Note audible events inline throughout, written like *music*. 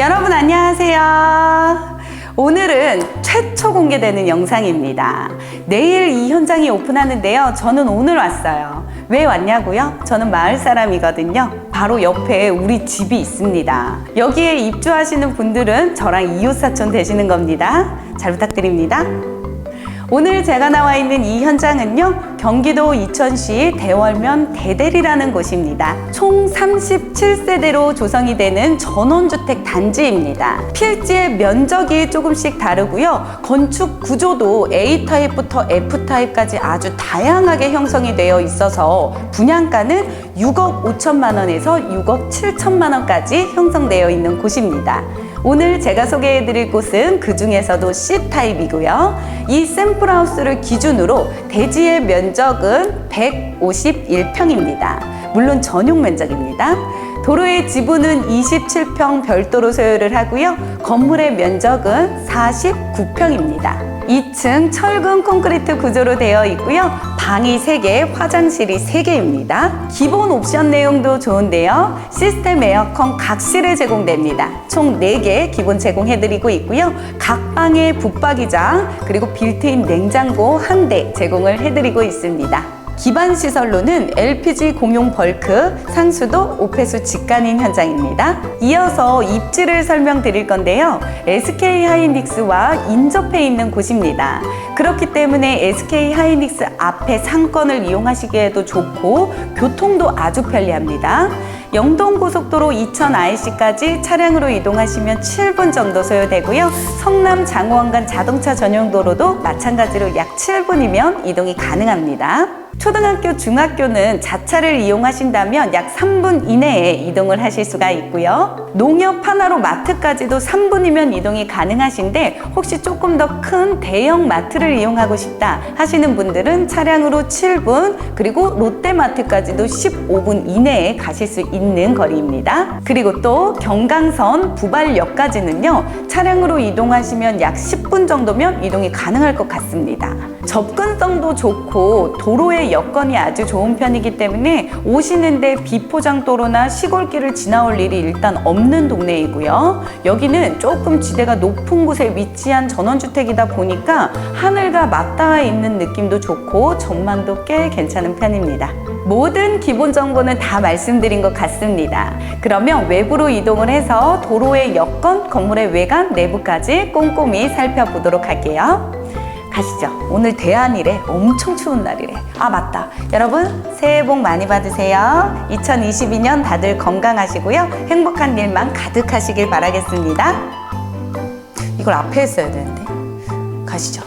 여러분 안녕하세요. 오늘은 최초 공개되는 영상입니다. 내일 이 현장이 오픈하는데요. 저는 오늘 왔어요. 왜 왔냐고요? 저는 마을 사람이거든요. 바로 옆에 우리 집이 있습니다. 여기에 입주하시는 분들은 저랑 이웃사촌 되시는 겁니다. 잘 부탁드립니다. 오늘 제가 나와 있는 이 현장은요, 경기도 이천시 대월면 대대리라는 곳입니다. 총 37세대로 조성이 되는 전원주택 단지입니다. 필지의 면적이 조금씩 다르고요, 건축 구조도 A타입부터 F타입까지 아주 다양하게 형성이 되어 있어서 분양가는 6억 5천만 원에서 6억 7천만 원까지 형성되어 있는 곳입니다. 오늘 제가 소개해 드릴 곳은 그 중에서도 C타입이고요. 이 샘플하우스를 기준으로 대지의 면적은 151평입니다. 물론 전용 면적입니다. 도로의 지분은 27평 별도로 소유를 하고요. 건물의 면적은 49평입니다. 2층 철근 콘크리트 구조로 되어 있고요. 방이 3개, 화장실이 3개입니다. 기본 옵션 내용도 좋은데요. 시스템 에어컨 각실에 제공됩니다. 총 4개 기본 제공해드리고 있고요. 각 방에 북박이장, 그리고 빌트인 냉장고 한대 제공을 해드리고 있습니다. 기반 시설로는 LPG 공용 벌크, 상수도, 오폐수 직관인 현장입니다. 이어서 입지를 설명드릴 건데요. SK 하이닉스와 인접해 있는 곳입니다. 그렇기 때문에 SK 하이닉스 앞에 상권을 이용하시기에도 좋고 교통도 아주 편리합니다. 영동고속도로 이천 IC까지 차량으로 이동하시면 7분 정도 소요되고요. 성남 장호원 간 자동차 전용도로도 마찬가지로 약 7분이면 이동이 가능합니다. 초등학교, 중학교는 자차를 이용하신다면 약 3분 이내에 이동을 하실 수가 있고요. 농협 하나로 마트까지도 3분이면 이동이 가능하신데 혹시 조금 더 큰 대형 마트를 이용하고 싶다 하시는 분들은 차량으로 7분 그리고 롯데마트까지도 15분 이내에 가실 수 있는 거리입니다. 그리고 또 경강선 부발역까지는요. 차량으로 이동하시면 약 10분 정도면 이동이 가능할 것 같습니다. 접근성도 좋고 도로의 여건이 아주 좋은 편이기 때문에 오시는데 비포장 도로나 시골길을 지나올 일이 일단 없는 동네이고요. 여기는 조금 지대가 높은 곳에 위치한 전원주택이다 보니까 하늘과 맞닿아 있는 느낌도 좋고 전망도 꽤 괜찮은 편입니다. 모든 기본 정보는 다 말씀드린 것 같습니다. 그러면 외부로 이동을 해서 도로의 여건, 건물의 외관, 내부까지 꼼꼼히 살펴보도록 할게요. 가시죠. 오늘 대안이래. 엄청 추운 날이래. 아, 맞다. 여러분, 새해 복 많이 받으세요. 2022년 다들 건강하시고요. 행복한 일만 가득하시길 바라겠습니다. 이걸 앞에 했어야 되는데. 가시죠.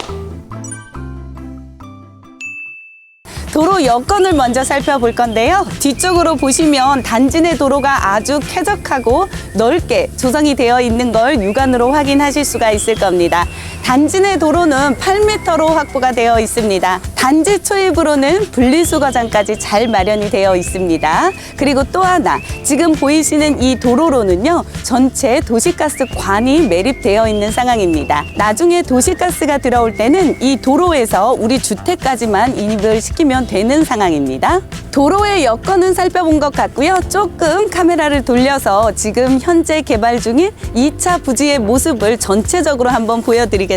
도로 여건을 먼저 살펴볼 건데요. 뒤쪽으로 보시면 단지 내 도로가 아주 쾌적하고 넓게 조성이 되어 있는 걸 육안으로 확인하실 수가 있을 겁니다. 단지 내 도로는 8m로 확보가 되어 있습니다. 단지 초입으로는 분리수거장까지 잘 마련이 되어 있습니다. 그리고 또 하나, 지금 보이시는 이 도로로는요, 전체 도시가스 관이 매립되어 있는 상황입니다. 나중에 도시가스가 들어올 때는 이 도로에서 우리 주택까지만 인입을 시키면 되는 상황입니다. 도로의 여건은 살펴본 것 같고요. 조금 카메라를 돌려서 지금 현재 개발 중인 2차 부지의 모습을 전체적으로 한번 보여드리겠습니다.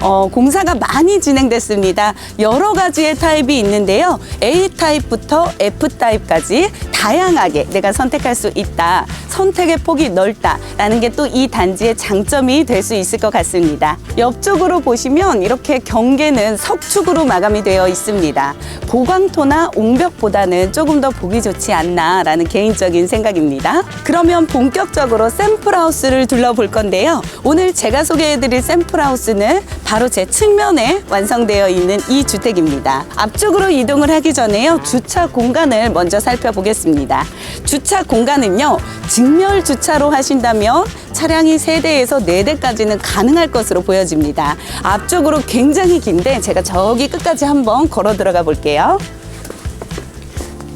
어, 공사가 많이 진행됐습니다. 여러 가지의 타입이 있는데요. A 타입부터 F 타입까지 다양하게 내가 선택할 수 있다. 선택의 폭이 넓다라는 게 또 이 단지의 장점이 될 수 있을 것 같습니다. 옆쪽으로 보시면 이렇게 경계는 석축으로 마감이 되어 있습니다. 보광토나 옹벽보다는 조금 더 보기 좋지 않나라는 개인적인 생각입니다. 그러면 본격적으로 샘플하우스를 둘러볼 건데요. 오늘 제가 소개해드릴 샘플하우스는 바로 제 측면에 완성되어 있는 이 주택입니다. 앞쪽으로 이동을 하기 전에요. 주차 공간을 먼저 살펴보겠습니다. 주차 공간은요. 직렬 주차로 하신다면 차량이 세대에서네대까지는 가능할 것으로 보여집니다. 앞쪽으로 굉장히 긴데 제가 저기 끝까지 한번 걸어 들어가 볼게요.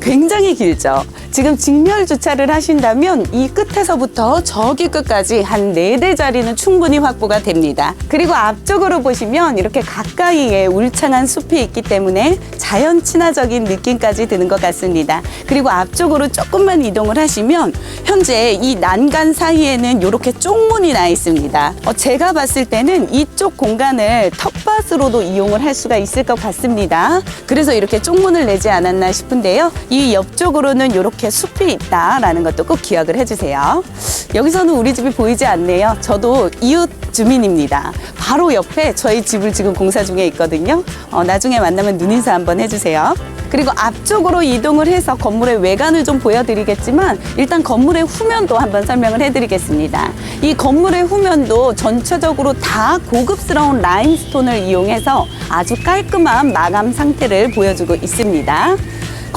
굉장히 길죠. 지금 직렬 주차를 하신다면 이 끝에서부터 저기 끝까지 한 네 대 자리는 충분히 확보가 됩니다. 그리고 앞쪽으로 보시면 이렇게 가까이에 울창한 숲이 있기 때문에 자연 친화적인 느낌까지 드는 것 같습니다. 그리고 앞쪽으로 조금만 이동을 하시면 현재 이 난간 사이에는 이렇게 쪽문이 나 있습니다. 어, 제가 봤을 때는 이쪽 공간을 텃밭으로도 이용을 할 수가 있을 것 같습니다. 그래서 이렇게 쪽문을 내지 않았나 싶은데요. 이 옆쪽으로는 이렇게 숲이 있다라는 것도 꼭 기억을 해주세요. 여기서는 우리 집이 보이지 않네요. 저도 이웃 주민입니다. 바로 옆에 저희 집을 지금 공사 중에 있거든요. 어, 나중에 만나면 눈인사 한번 해주세요. 그리고 앞쪽으로 이동을 해서 건물의 외관을 좀 보여드리겠지만 일단 건물의 후면도 한번 설명을 해드리겠습니다. 이 건물의 후면도 전체적으로 다 고급스러운 라임스톤을 이용해서 아주 깔끔한 마감 상태를 보여주고 있습니다.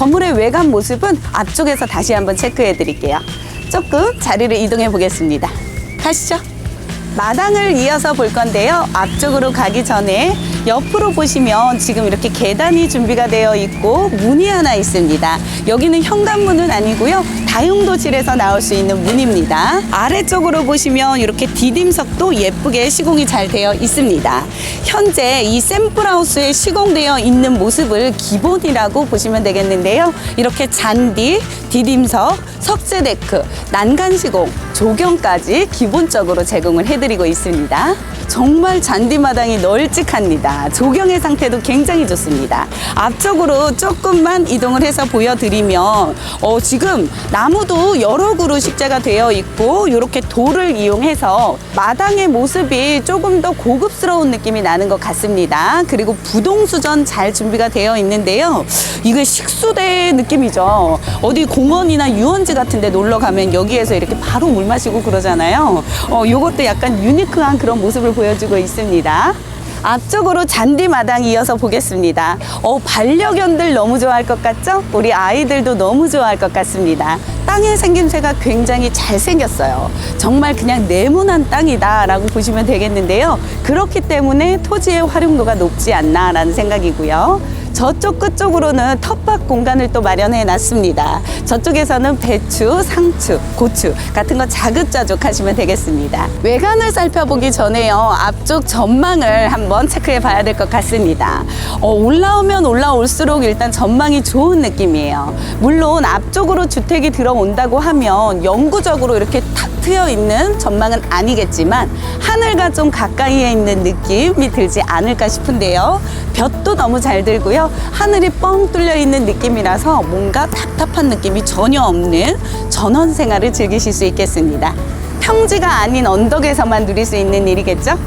건물의 외관 모습은 앞쪽에서 다시 한번 체크해 드릴게요. 조금 자리를 이동해 보겠습니다. 가시죠. 마당을 이어서 볼 건데요. 앞쪽으로 가기 전에 옆으로 보시면 지금 이렇게 계단이 준비가 되어 있고 문이 하나 있습니다. 여기는 현관문은 아니고요. 다용도실에서 나올 수 있는 문입니다. 아래쪽으로 보시면 이렇게 디딤석도 예쁘게 시공이 잘 되어 있습니다. 현재 이 샘플하우스에 시공되어 있는 모습을 기본이라고 보시면 되겠는데요. 이렇게 잔디, 디딤석, 석재 데크, 난간 시공, 조경까지 기본적으로 제공을 해드리고 있습니다. 정말 잔디마당이 널찍합니다. 조경의 상태도 굉장히 좋습니다. 앞쪽으로 조금만 이동을 해서 보여드리면 어, 지금 나무도 여러 그루 식재가 되어 있고 이렇게 돌을 이용해서 마당의 모습이 조금 더 고급스러운 느낌이 나는 것 같습니다. 그리고 부동수전 잘 준비가 되어 있는데요. 이게 식수대 느낌이죠. 어디 공원이나 유원지 같은 데 놀러 가면 여기에서 이렇게 바로 물 마시고 그러잖아요. 어, 요것도 약간 유니크한 그런 모습을 보여주고 있습니다. 앞쪽으로 잔디 마당 이어서 보겠습니다. 어, 반려견들 너무 좋아할 것 같죠? 우리 아이들도 너무 좋아할 것 같습니다. 땅의 생김새가 굉장히 잘생겼어요. 정말 그냥 네모난 땅이다라고 보시면 되겠는데요. 그렇기 때문에 토지의 활용도가 높지 않나라는 생각이고요. 저쪽 끝쪽으로는 텃밭 공간을 또 마련해 놨습니다. 저쪽에서는 배추, 상추, 고추 같은 거 자급자족 하시면 되겠습니다. 외관을 살펴보기 전에요. 앞쪽 전망을 한번 체크해 봐야 될 것 같습니다. 어, 올라오면 올라올수록 일단 전망이 좋은 느낌이에요. 물론 앞쪽으로 주택이 들어온다고 하면 영구적으로 이렇게 탁 트여 있는 전망은 아니겠지만 하늘과 좀 가까이에 있는 느낌이 들지 않을까 싶은데요. 볕도 너무 잘 들고요. 하늘이 뻥 뚫려 있는 느낌이라서 뭔가 답답한 느낌이 전혀 없는 전원 생활을 즐기실 수 있겠습니다. 평지가 아닌 언덕에서만 누릴 수 있는 일이겠죠?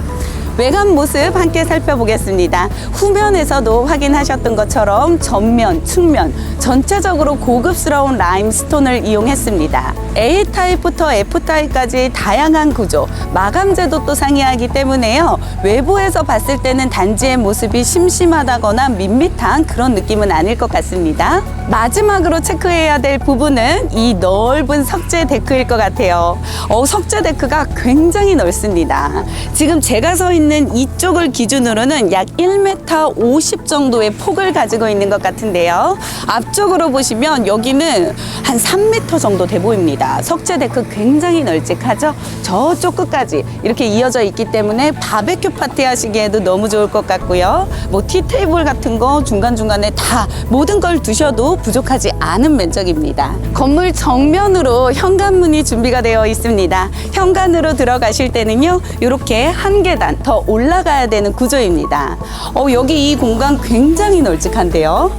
외관 모습 함께 살펴보겠습니다. 후면에서도 확인하셨던 것처럼 전면, 측면 전체적으로 고급스러운 라임스톤을 이용했습니다. A타입부터 F타입까지 다양한 구조, 마감재도 또 상이하기 때문에요. 외부에서 봤을 때는 단지의 모습이 심심하다거나 밋밋한 그런 느낌은 아닐 것 같습니다. 마지막으로 체크해야 될 부분은 이 넓은 석재 데크일 것 같아요. 어, 석재 데크가 굉장히 넓습니다. 지금 제가 서 있는 이쪽을 기준으로는 약 1m 50 정도의 폭을 가지고 있는 것 같은데요. 앞쪽으로 보시면 여기는 한 3m 정도 돼 보입니다. 석재 데크 굉장히 널찍하죠? 저쪽 끝까지 이렇게 이어져 있기 때문에 바베큐 파티 하시기에도 너무 좋을 것 같고요. 뭐 티테이블 같은 거 중간중간에 다 모든 걸 두셔도 부족하지 않은 면적입니다. 건물 정면으로 현관문이 준비가 되어 있습니다. 현관으로 들어가실 때는요, 이렇게 한 계단 더 올라가야 되는 구조입니다. 어, 여기 이 공간 굉장히 널찍한데요.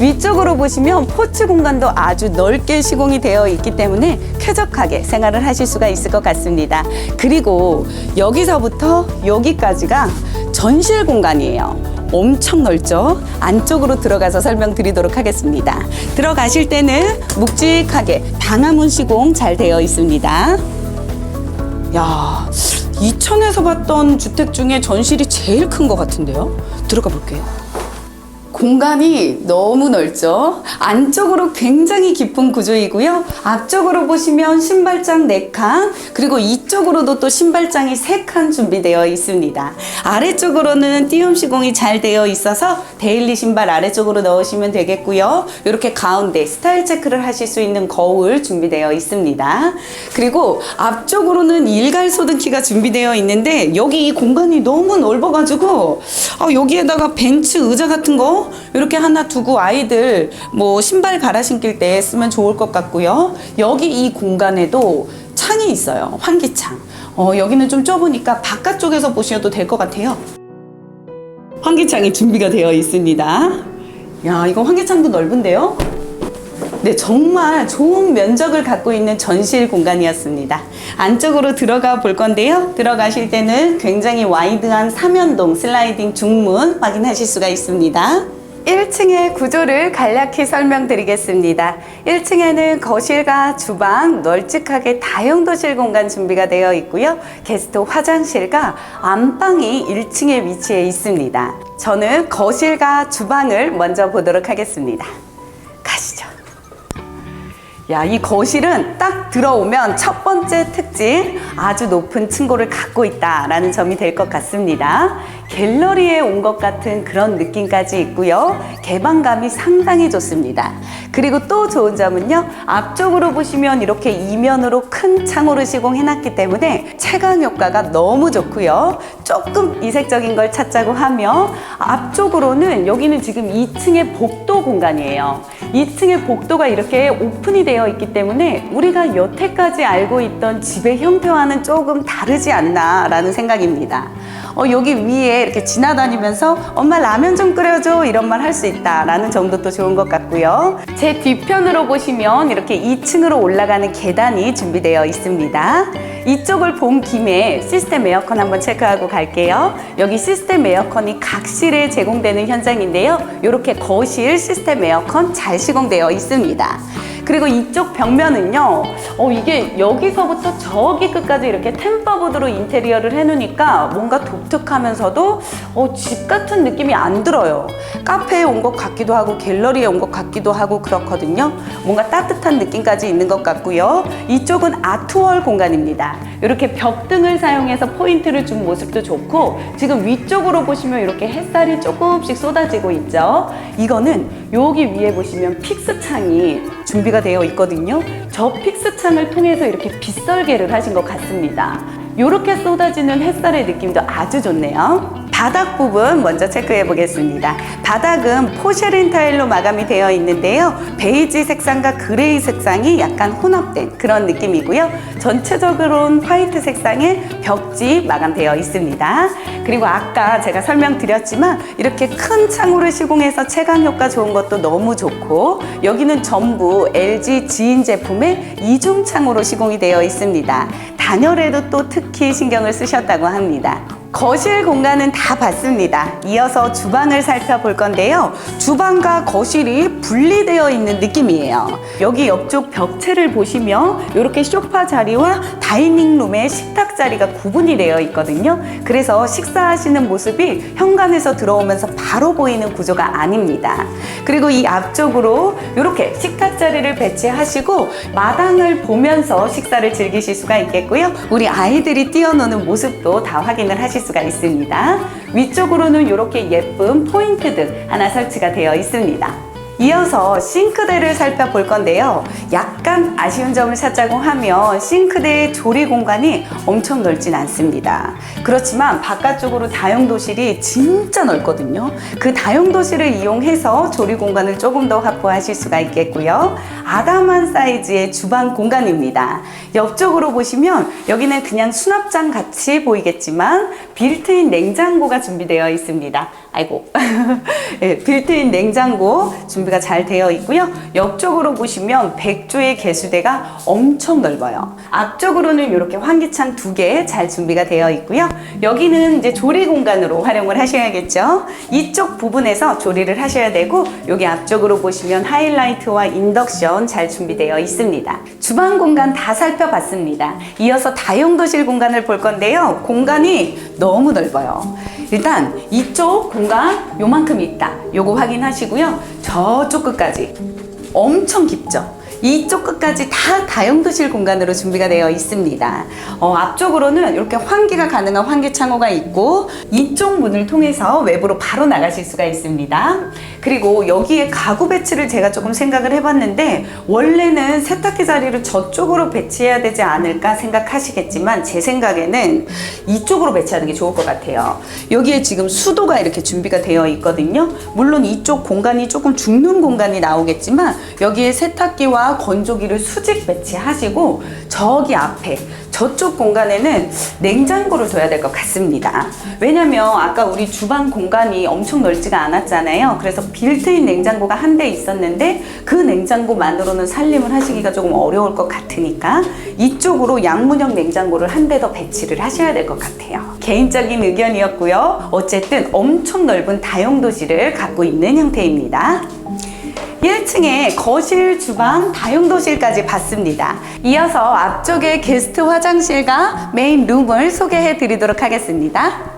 위쪽으로 보시면 포츠 공간도 아주 넓게 시공이 되어 있기 때문에 쾌적하게 생활을 하실 수가 있을 것 같습니다. 그리고 여기서부터 여기까지가 전실 공간이에요. 엄청 넓죠? 안쪽으로 들어가서 설명드리도록 하겠습니다. 들어가실 때는 묵직하게 방화문 시공 잘 되어 있습니다. 야, 이천에서 봤던 주택 중에 전실이 제일 큰 것 같은데요? 들어가 볼게요. 공간이 너무 넓죠. 안쪽으로 굉장히 깊은 구조이고요. 앞쪽으로 보시면 신발장 4칸, 그리고 이쪽으로도 또 신발장이 3칸 준비되어 있습니다. 아래쪽으로는 띄움 시공이 잘 되어 있어서 데일리 신발 아래쪽으로 넣으시면 되겠고요. 이렇게 가운데 스타일 체크를 하실 수 있는 거울 준비되어 있습니다. 그리고 앞쪽으로는 일갈 소등키가 준비되어 있는데 여기 이 공간이 너무 넓어가지고 아, 여기에다가 벤츠 의자 같은 거 이렇게 하나 두고 아이들 뭐 신발 갈아 신길 때 쓰면 좋을 것 같고요. 여기 이 공간에도 창이 있어요. 환기창. 어, 여기는 좀 좁으니까 바깥쪽에서 보셔도 될 것 같아요. 환기창이 준비가 되어 있습니다. 야, 이거 환기창도 넓은데요? 네, 정말 좋은 면적을 갖고 있는 전실 공간이었습니다. 안쪽으로 들어가 볼 건데요. 들어가실 때는 굉장히 와이드한 삼연동 슬라이딩 중문 확인하실 수가 있습니다. 1층의 구조를 간략히 설명드리겠습니다. 1층에는 거실과 주방, 널찍하게 다용도실 공간 준비가 되어 있고요. 게스트 화장실과 안방이 1층에 위치해 있습니다. 저는 거실과 주방을 먼저 보도록 하겠습니다. 가시죠. 야, 이 거실은 딱 들어오면 첫 번째 특징, 아주 높은 층고를 갖고 있다라는 점이 될 것 같습니다. 갤러리에 온 것 같은 그런 느낌까지 있고요. 개방감이 상당히 좋습니다. 그리고 또 좋은 점은요, 앞쪽으로 보시면 이렇게 이면으로 큰 창호를 시공해놨기 때문에 채광 효과가 너무 좋고요. 조금 이색적인 걸 찾자고 하면 앞쪽으로는 여기는 지금 2층의 복도 공간이에요. 2층의 복도가 이렇게 오픈이 되어 있기 때문에 우리가 여태까지 알고 있던 집의 형태와는 조금 다르지 않나라는 생각입니다. 어, 여기 위에 이렇게 지나다니면서 엄마 라면 좀 끓여줘 이런 말 할 수 있다라는 점도 또 좋은 것 같고요. 제 뒤편으로 보시면 이렇게 2층으로 올라가는 계단이 준비되어 있습니다. 이쪽을 본 김에 시스템 에어컨 한번 체크하고 갈게요. 여기 시스템 에어컨이 각실에 제공되는 현장인데요. 이렇게 거실 시스템 에어컨 잘 시공되어 있습니다. 그리고 이쪽 벽면은요, 어, 이게 여기서부터 저기 끝까지 이렇게 템버보드로 인테리어를 해놓으니까 뭔가 독특하면서도 어, 집 같은 느낌이 안 들어요. 카페에 온 것 같기도 하고 갤러리에 온 것 같기도 하고 그렇거든요. 뭔가 따뜻한 느낌까지 있는 것 같고요. 이쪽은 아트월 공간입니다. 이렇게 벽등을 사용해서 포인트를 준 모습도 좋고 지금 위쪽으로 보시면 이렇게 햇살이 조금씩 쏟아지고 있죠. 이거는 여기 위에 보시면 픽스 창이 준비가 되어 있거든요. 저 픽스 창을 통해서 이렇게 빗설계를 하신 것 같습니다. 이렇게 쏟아지는 햇살의 느낌도 아주 좋네요. 바닥 부분 먼저 체크해 보겠습니다. 바닥은 포쉐린 타일로 마감이 되어 있는데요. 베이지 색상과 그레이 색상이 약간 혼합된 그런 느낌이고요. 전체적으로는 화이트 색상의 벽지 마감되어 있습니다. 그리고 아까 제가 설명드렸지만 이렇게 큰 창호를 시공해서 채광 효과 좋은 것도 너무 좋고 여기는 전부 LG 지인 제품의 이중 창호로 시공이 되어 있습니다. 단열에도 또 특히 신경을 쓰셨다고 합니다. 거실 공간은 다 봤습니다. 이어서 주방을 살펴볼 건데요. 주방과 거실이 분리되어 있는 느낌이에요. 여기 옆쪽 벽체를 보시면 이렇게 소파 자리와 다이닝 룸의 식탁 자리가 구분이 되어 있거든요. 그래서 식사하시는 모습이 현관에서 들어오면서 바로 보이는 구조가 아닙니다. 그리고 이 앞쪽으로 이렇게 식탁 자리를 배치하시고 마당을 보면서 식사를 즐기실 수가 있겠고요. 우리 아이들이 뛰어노는 모습도 다 확인을 하실 수가 있습니다. 위쪽으로는 이렇게 예쁜 포인트등 하나 설치가 되어 있습니다. 이어서 싱크대를 살펴볼 건데요. 약간 아쉬운 점을 찾자고 하면 싱크대의 조리 공간이 엄청 넓진 않습니다. 그렇지만 바깥쪽으로 다용도실이 진짜 넓거든요. 그 다용도실을 이용해서 조리 공간을 조금 더 확보하실 수가 있겠고요. 아담한 사이즈의 주방 공간입니다. 옆쪽으로 보시면 여기는 그냥 수납장 같이 보이겠지만 빌트인 냉장고가 준비되어 있습니다. 아이고. 네, *laughs* 빌트인 냉장고 준비가 잘 되어 있고요. 옆쪽으로 보시면 백조의 개수대가 엄청 넓어요. 앞쪽으로는 이렇게 환기창 두 개 잘 준비가 되어 있고요. 여기는 이제 조리 공간으로 활용을 하셔야겠죠. 이쪽 부분에서 조리를 하셔야 되고 여기 앞쪽으로 보시면 하이라이트와 인덕션 잘 준비되어 있습니다. 주방 공간 다 살펴봤습니다. 이어서 다용도실 공간을 볼 건데요. 공간이 너무 넓어요. 일단 이쪽 공간 요만큼 있다. 요거 확인하시고요. 저쪽 끝까지 엄청 깊죠. 이쪽 끝까지 다 다용도실 공간으로 준비가 되어 있습니다. 어, 앞쪽으로는 이렇게 환기가 가능한 환기 창호가 있고 이쪽 문을 통해서 외부로 바로 나가실 수가 있습니다. 그리고 여기에 가구 배치를 제가 조금 생각을 해봤는데 원래는 세탁기 자리를 저쪽으로 배치해야 되지 않을까 생각하시겠지만 제 생각에는 이쪽으로 배치하는 게 좋을 것 같아요. 여기에 지금 수도가 이렇게 준비가 되어 있거든요. 물론 이쪽 공간이 조금 죽는 공간이 나오겠지만 여기에 세탁기와 건조기를 수직 배치하시고 저기 앞에 저쪽 공간에는 냉장고를 둬야 될 것 같습니다. 왜냐면 아까 우리 주방 공간이 엄청 넓지가 않았잖아요. 그래서 빌트인 냉장고가 한 대 있었는데 그 냉장고만으로는 살림을 하시기가 조금 어려울 것 같으니까 이쪽으로 양문형 냉장고를 한 대 더 배치를 하셔야 될 것 같아요. 개인적인 의견이었고요. 어쨌든 엄청 넓은 다용도실을 갖고 있는 형태입니다. 1층에 거실, 주방, 다용도실까지 봤습니다. 이어서 앞쪽에 게스트 화장실과 메인 룸을 소개해 드리도록 하겠습니다.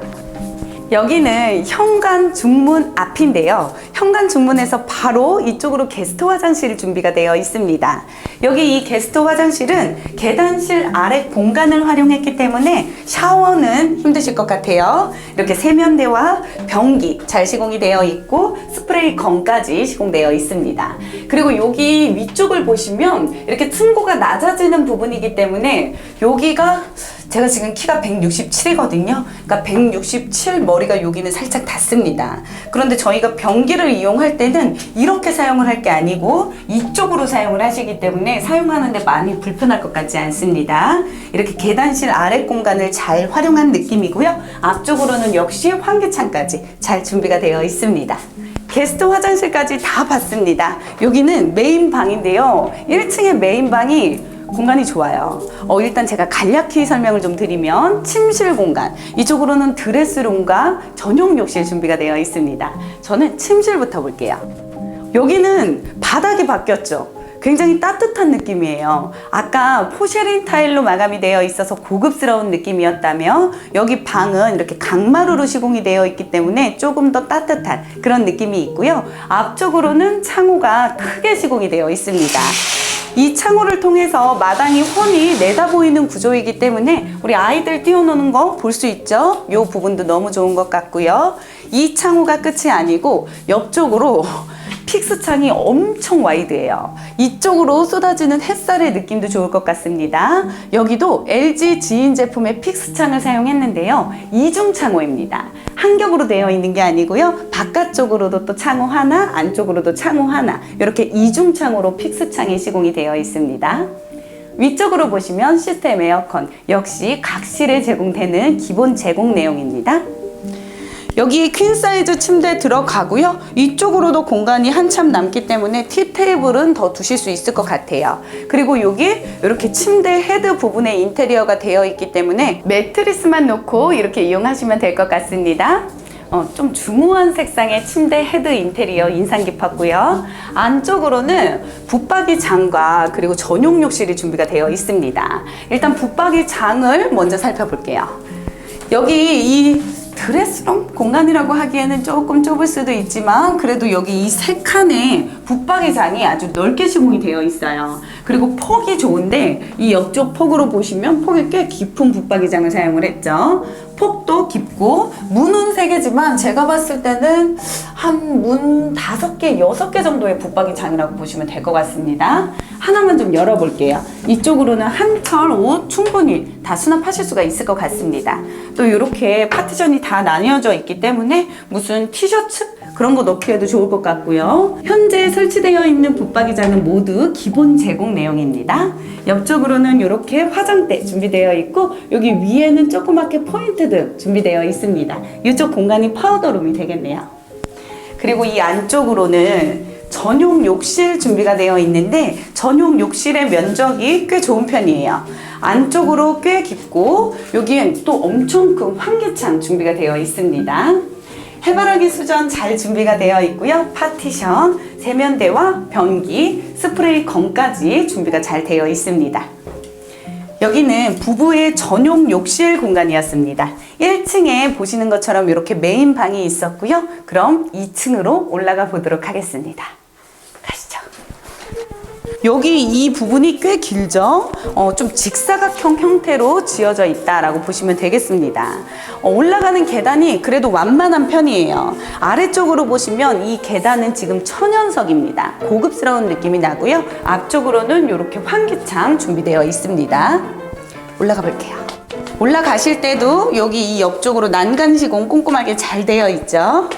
여기는 현관 중문 앞인데요. 현관 중문에서 바로 이쪽으로 게스트 화장실 준비가 되어 있습니다. 여기 이 게스트 화장실은 계단실 아래 공간을 활용했기 때문에 샤워는 힘드실 것 같아요. 이렇게 세면대와 변기 잘 시공이 되어 있고 스프레이 건까지 시공되어 있습니다. 그리고 여기 위쪽을 보시면 이렇게 층고가 낮아지는 부분이기 때문에 여기가 제가 지금 키가 167이거든요. 그러니까 167 머리가 여기는 살짝 닿습니다. 그런데 저희가 변기를 이용할 때는 이렇게 사용을 할 게 아니고 이쪽으로 사용을 하시기 때문에 사용하는데 많이 불편할 것 같지 않습니다. 이렇게 계단실 아래 공간을 잘 활용한 느낌이고요. 앞쪽으로는 역시 환기창까지 잘 준비가 되어 있습니다. 게스트 화장실까지 다 봤습니다. 여기는 메인 방인데요. 1층의 메인 방이 공간이 좋아요. 어, 일단 제가 간략히 설명을 좀 드리면 침실 공간 이쪽으로는 드레스룸과 전용 욕실 준비가 되어 있습니다. 저는 침실부터 볼게요. 여기는 바닥이 바뀌었죠. 굉장히 따뜻한 느낌이에요. 아까 포쉐린 타일로 마감이 되어 있어서 고급스러운 느낌이었다며 여기 방은 이렇게 강마루로 시공이 되어 있기 때문에 조금 더 따뜻한 그런 느낌이 있고요. 앞쪽으로는 창호가 크게 시공이 되어 있습니다. 이 창호를 통해서 마당이 훤히 내다 보이는 구조이기 때문에 우리 아이들 뛰어노는 거 볼 수 있죠? 이 부분도 너무 좋은 것 같고요. 이 창호가 끝이 아니고 옆쪽으로 픽스 창이 엄청 와이드해요. 이쪽으로 쏟아지는 햇살의 느낌도 좋을 것 같습니다. 여기도 LG 지인 제품의 픽스 창을 사용했는데요. 이중 창호입니다. 한 겹으로 되어 있는 게 아니고요. 바깥쪽으로도 또 창호 하나, 안쪽으로도 창호 하나. 이렇게 이중 창호로 픽스 창이 시공이 되어 있습니다. 위쪽으로 보시면 시스템 에어컨 역시 각실에 제공되는 기본 제공 내용입니다. 여기 퀸 사이즈 침대 들어가고요. 이쪽으로도 공간이 한참 남기 때문에 티 테이블은 더 두실 수 있을 것 같아요. 그리고 여기 이렇게 침대 헤드 부분에 인테리어가 되어 있기 때문에 매트리스만 놓고 이렇게 이용하시면 될 것 같습니다. 어, 좀 중후한 색상의 침대 헤드 인테리어 인상 깊었고요. 안쪽으로는 붙박이 장과 그리고 전용 욕실이 준비가 되어 있습니다. 일단 붙박이 장을 먼저 살펴볼게요. 여기 이 드레스룸? 공간이라고 하기에는 조금 좁을 수도 있지만 그래도 여기 이 세 칸에 붙박이장이 아주 넓게 시공이 되어 있어요. 그리고 폭이 좋은데 이 옆쪽 폭으로 보시면 폭이 꽤 깊은 붙박이장을 사용을 했죠. 폭도 깊고 문은 세 개지만 제가 봤을 때는 한 문 다섯 개, 여섯 개 정도의 붙박이장이라고 보시면 될 것 같습니다. 하나만 좀 열어볼게요. 이쪽으로는 한철 옷 충분히 다 수납하실 수가 있을 것 같습니다. 또 이렇게 파티션이 다 나뉘어져 있기 때문에 무슨 티셔츠 그런 거 넣기에도 좋을 것 같고요. 현재 설치되어 있는 붙박이장은 모두 기본 제공 내용입니다. 옆쪽으로는 이렇게 화장대 준비되어 있고 여기 위에는 조그맣게 포인트도 준비되어 있습니다. 이쪽 공간이 파우더룸이 되겠네요. 그리고 이 안쪽으로는 전용 욕실 준비가 되어 있는데 전용 욕실의 면적이 꽤 좋은 편이에요. 안쪽으로 꽤 깊고 여기엔 또 엄청 큰 환기창 준비가 되어 있습니다. 해바라기 수전 잘 준비가 되어 있고요. 파티션, 세면대와 변기, 스프레이 건까지 준비가 잘 되어 있습니다. 여기는 부부의 전용 욕실 공간이었습니다. 1층에 보시는 것처럼 이렇게 메인 방이 있었고요. 그럼 2층으로 올라가 보도록 하겠습니다. 가시죠. 여기 이 부분이 꽤 길죠? 어, 좀 직사각형 형태로 지어져 있다라고 보시면 되겠습니다. 어, 올라가는 계단이 그래도 완만한 편이에요. 아래쪽으로 보시면 이 계단은 지금 천연석입니다. 고급스러운 느낌이 나고요. 앞쪽으로는 이렇게 환기창 준비되어 있습니다. 올라가 볼게요. 올라가실 때도 여기 이 옆쪽으로 난간 시공 꼼꼼하게 잘 되어 있죠?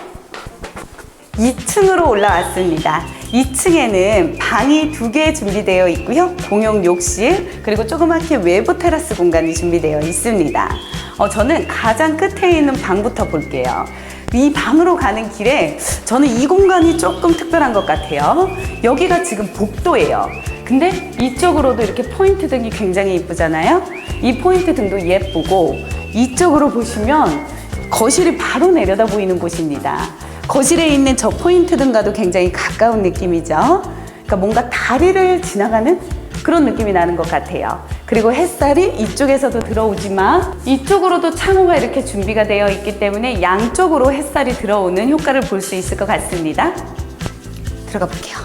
2층으로 올라왔습니다. 2층에는 방이 두 개 준비되어 있고요. 공용 욕실, 그리고 조그맣게 외부 테라스 공간이 준비되어 있습니다. 어, 저는 가장 끝에 있는 방부터 볼게요. 이 방으로 가는 길에 저는 이 공간이 조금 특별한 것 같아요. 여기가 지금 복도예요. 근데 이쪽으로도 이렇게 포인트 등이 굉장히 이쁘잖아요. 이 포인트 등도 예쁘고 이쪽으로 보시면 거실이 바로 내려다 보이는 곳입니다. 거실에 있는 저 포인트 등과도 굉장히 가까운 느낌이죠. 그러니까 뭔가 다리를 지나가는 그런 느낌이 나는 것 같아요. 그리고 햇살이 이쪽에서도 들어오지만 이쪽으로도 창호가 이렇게 준비가 되어 있기 때문에 양쪽으로 햇살이 들어오는 효과를 볼 수 있을 것 같습니다. 들어가 볼게요.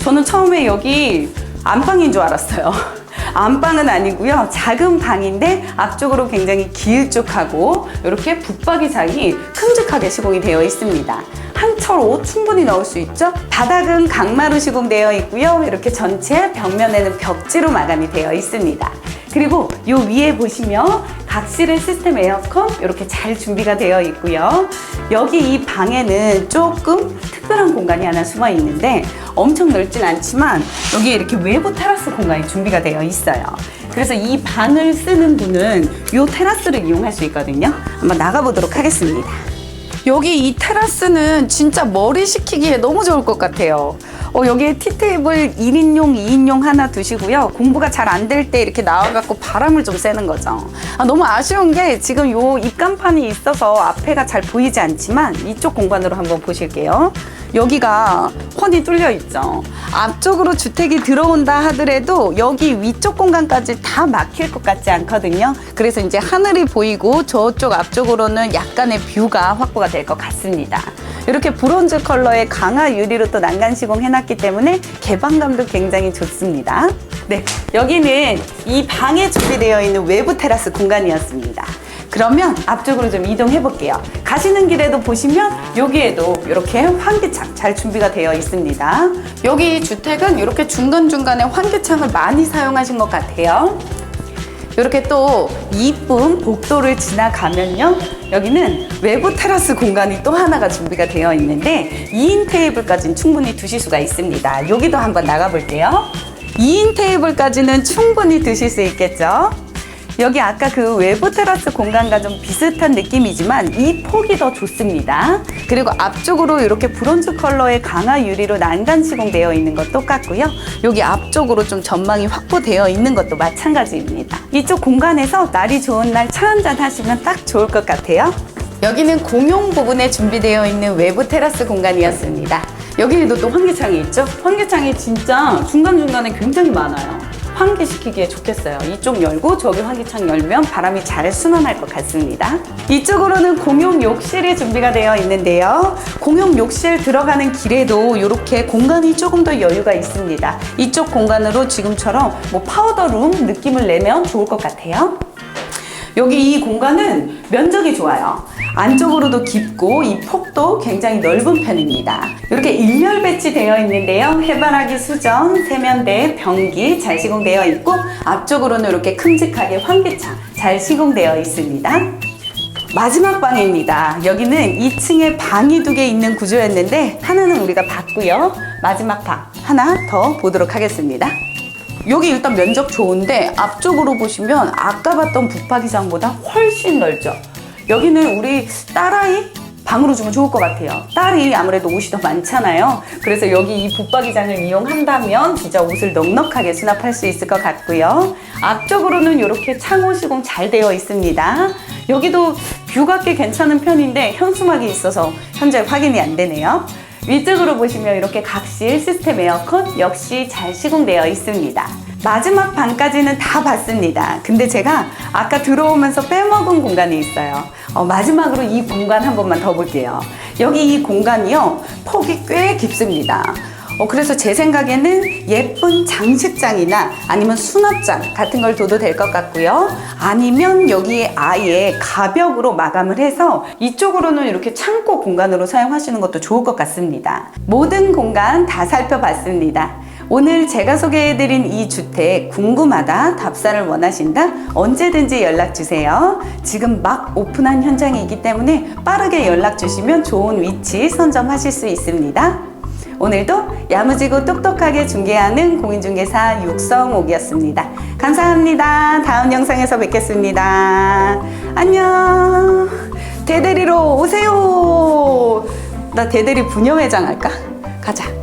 저는 처음에 여기 안방인 줄 알았어요. 안방은 아니고요. 작은 방인데 앞쪽으로 굉장히 길쭉하고 이렇게 붙박이장이 큼직하게 시공이 되어 있습니다. 한 철 옷 충분히 넣을 수 있죠. 바닥은 강마루 시공되어 있고요. 이렇게 전체 벽면에는 벽지로 마감이 되어 있습니다. 그리고 요 위에 보시면 각실의 시스템 에어컨 이렇게 잘 준비가 되어 있고요. 여기 이 방에는 조금 특별한 공간이 하나 숨어 있는데 엄청 넓진 않지만 여기 이렇게 외부 테라스 공간이 준비가 되어 있어요. 그래서 이 방을 쓰는 분은 이 테라스를 이용할 수 있거든요. 한번 나가보도록 하겠습니다. 여기 이 테라스는 진짜 머리 식히기에 너무 좋을 것 같아요. 어, 여기에 티테이블 1인용, 2인용 하나 두시고요. 공부가 잘 안 될 때 이렇게 나와갖고 바람을 좀 쐬는 거죠. 아, 너무 아쉬운 게 지금 요 입간판이 있어서 앞에가 잘 보이지 않지만 이쪽 공간으로 한번 보실게요. 여기가 훤히 뚫려 있죠. 앞쪽으로 주택이 들어온다 하더라도 여기 위쪽 공간까지 다 막힐 것 같지 않거든요. 그래서 이제 하늘이 보이고 저쪽 앞쪽으로는 약간의 뷰가 확보가 될 것 같습니다. 이렇게 브론즈 컬러의 강화 유리로 또 난간 시공 해놨기 때문에 개방감도 굉장히 좋습니다. 네, 여기는 이 방에 준비되어 있는 외부 테라스 공간이었습니다. 그러면 앞쪽으로 좀 이동해 볼게요. 가시는 길에도 보시면 여기에도 이렇게 환기창 잘 준비가 되어 있습니다. 여기 주택은 이렇게 중간중간에 환기창을 많이 사용하신 것 같아요. 이렇게 또 이쁜 복도를 지나가면요. 여기는 외부 테라스 공간이 또 하나가 준비가 되어 있는데 2인 테이블까지는 충분히 두실 수가 있습니다. 여기도 한번 나가 볼게요. 2인 테이블까지는 충분히 드실 수 있겠죠. 여기 아까 그 외부 테라스 공간과 좀 비슷한 느낌이지만 이 폭이 더 좋습니다. 그리고 앞쪽으로 이렇게 브론즈 컬러의 강화 유리로 난간 시공되어 있는 것 똑같고요. 여기 앞쪽으로 좀 전망이 확보되어 있는 것도 마찬가지입니다. 이쪽 공간에서 날이 좋은 날 차 한잔 하시면 딱 좋을 것 같아요. 여기는 공용 부분에 준비되어 있는 외부 테라스 공간이었습니다. 여기에도 또 환기창이 있죠? 환기창이 진짜 중간중간에 굉장히 많아요. 환기시키기에 좋겠어요. 이쪽 열고 저기 환기창 열면 바람이 잘 순환할 것 같습니다. 이쪽으로는 공용 욕실이 준비가 되어 있는데요. 공용 욕실 들어가는 길에도 이렇게 공간이 조금 더 여유가 있습니다. 이쪽 공간으로 지금처럼 뭐 파우더룸 느낌을 내면 좋을 것 같아요. 여기 이 공간은 면적이 좋아요. 안쪽으로도 깊고 이 폭도 굉장히 넓은 편입니다. 이렇게 일렬 배치되어 있는데요. 해바라기 수전, 세면대, 변기 잘 시공되어 있고 앞쪽으로는 이렇게 큼직하게 환기창 잘 시공되어 있습니다. 마지막 방입니다. 여기는 2층에 방이 두 개 있는 구조였는데 하나는 우리가 봤고요. 마지막 방 하나 더 보도록 하겠습니다. 여기 일단 면적 좋은데 앞쪽으로 보시면 아까 봤던 붙박이장보다 훨씬 넓죠. 여기는 우리 딸아이 방으로 주면 좋을 것 같아요. 딸이 아무래도 옷이 더 많잖아요. 그래서 여기 이 붙박이장을 이용한다면 진짜 옷을 넉넉하게 수납할 수 있을 것 같고요. 앞쪽으로는 이렇게 창호 시공 잘 되어 있습니다. 여기도 뷰가 꽤 괜찮은 편인데 현수막이 있어서 현재 확인이 안 되네요. 위쪽으로 보시면 이렇게 각실 시스템 에어컨 역시 잘 시공되어 있습니다. 마지막 방까지는 다 봤습니다. 근데 제가 아까 들어오면서 빼먹은 공간이 있어요. 어, 마지막으로 이 공간 한 번만 더 볼게요. 여기 이 공간이요. 폭이 꽤 깊습니다. 어, 그래서 제 생각에는 예쁜 장식장이나 아니면 수납장 같은 걸 둬도 될 것 같고요. 아니면 여기에 아예 가벽으로 마감을 해서 이쪽으로는 이렇게 창고 공간으로 사용하시는 것도 좋을 것 같습니다. 모든 공간 다 살펴봤습니다. 오늘 제가 소개해드린 이 주택 궁금하다, 답사를 원하신다, 언제든지 연락 주세요. 지금 막 오픈한 현장이기 때문에 빠르게 연락 주시면 좋은 위치 선점하실 수 있습니다. 오늘도 야무지고 똑똑하게 중개하는 공인중개사 육성옥이었습니다. 감사합니다. 다음 영상에서 뵙겠습니다. 안녕. 대대리로 오세요. 나 대대리 분녀회장 할까? 가자.